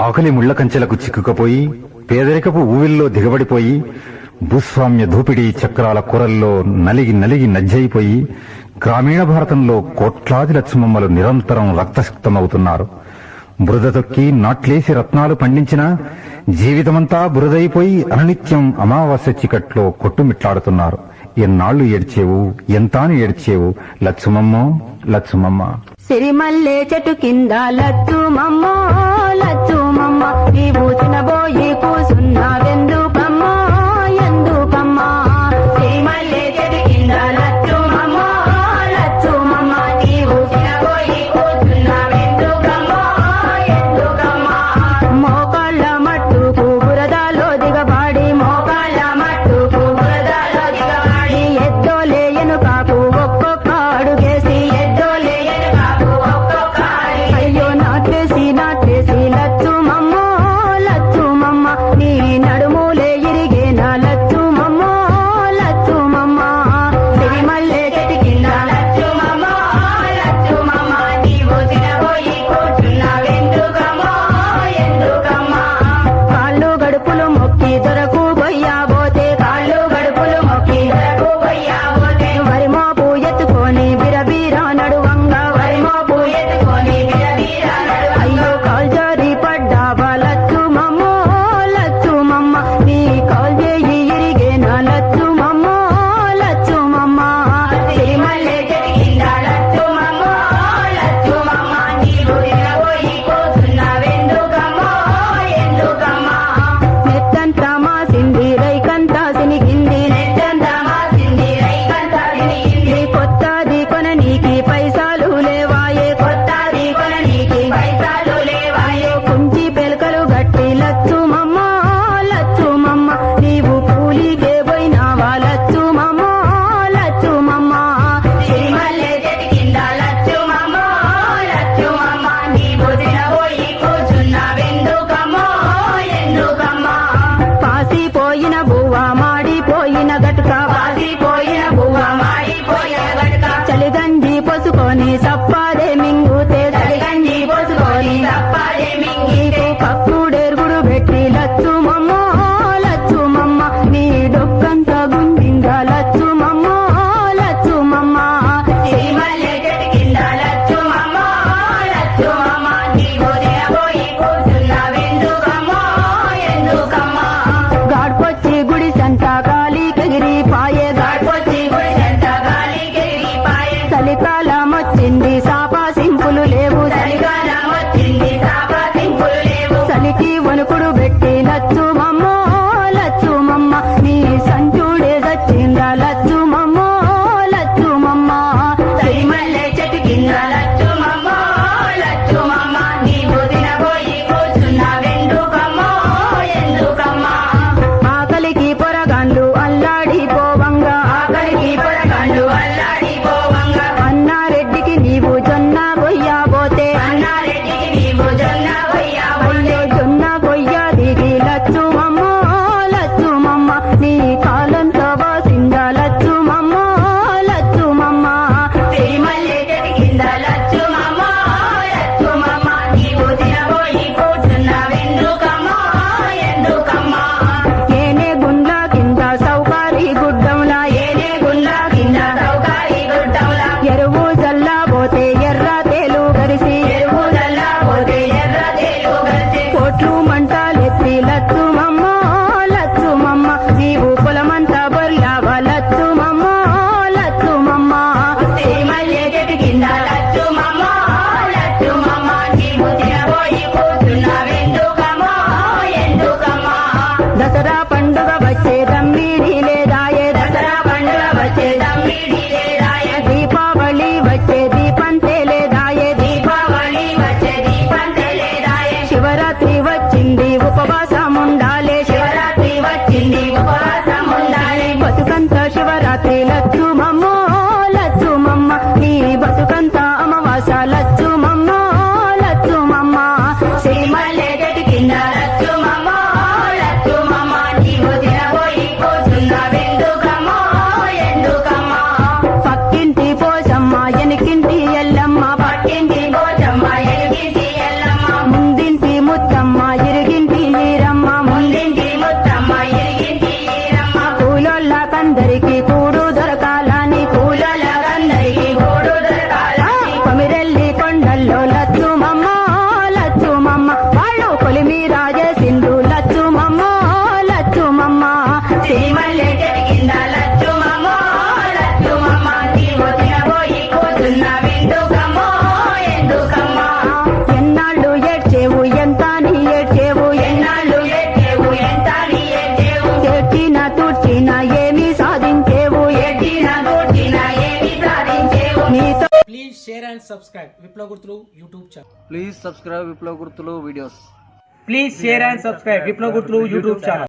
ఆకలి ముళ్ళ కంచెలకు చిక్కుకపోయి పేదరికపు ఊవిల్లో దిగబడిపోయి భూస్వామ్య దూపిడి చక్రాల కూరల్లో నలిగి నలిగి నజ్జయిపోయి గ్రామీణ భారతంలో కోట్లాది లక్ష్మమ్మలు నిరంతరం రక్తశక్తమవుతున్నారు బురద తొక్కి నాట్లేసి రత్నాలు పండించినా జీవితమంతా బురదైపోయి అనునిత్యం అమావాస్య చికట్లో కొట్టుమిట్లాడుతున్నారు. ఎన్నాళ్ళు ఏడ్చేవు ఎంతాను ఏడ్చేవు లక్ష్మమ్మో లక్ష్మమ్మ సిరిమల్లే చెట్టు కింద లక్ష్మమ్మో మనుకుడు వ్యక్తి subscribe. విప్లవ గుర్తులు యూట్యూబ్ ఛానల్ ప్లీజ్ సబ్స్క్రైబ్ విప్లవ గుర్తులు videos please share and subscribe విప్లవ గుర్తులు యూట్యూబ్ ఛానల్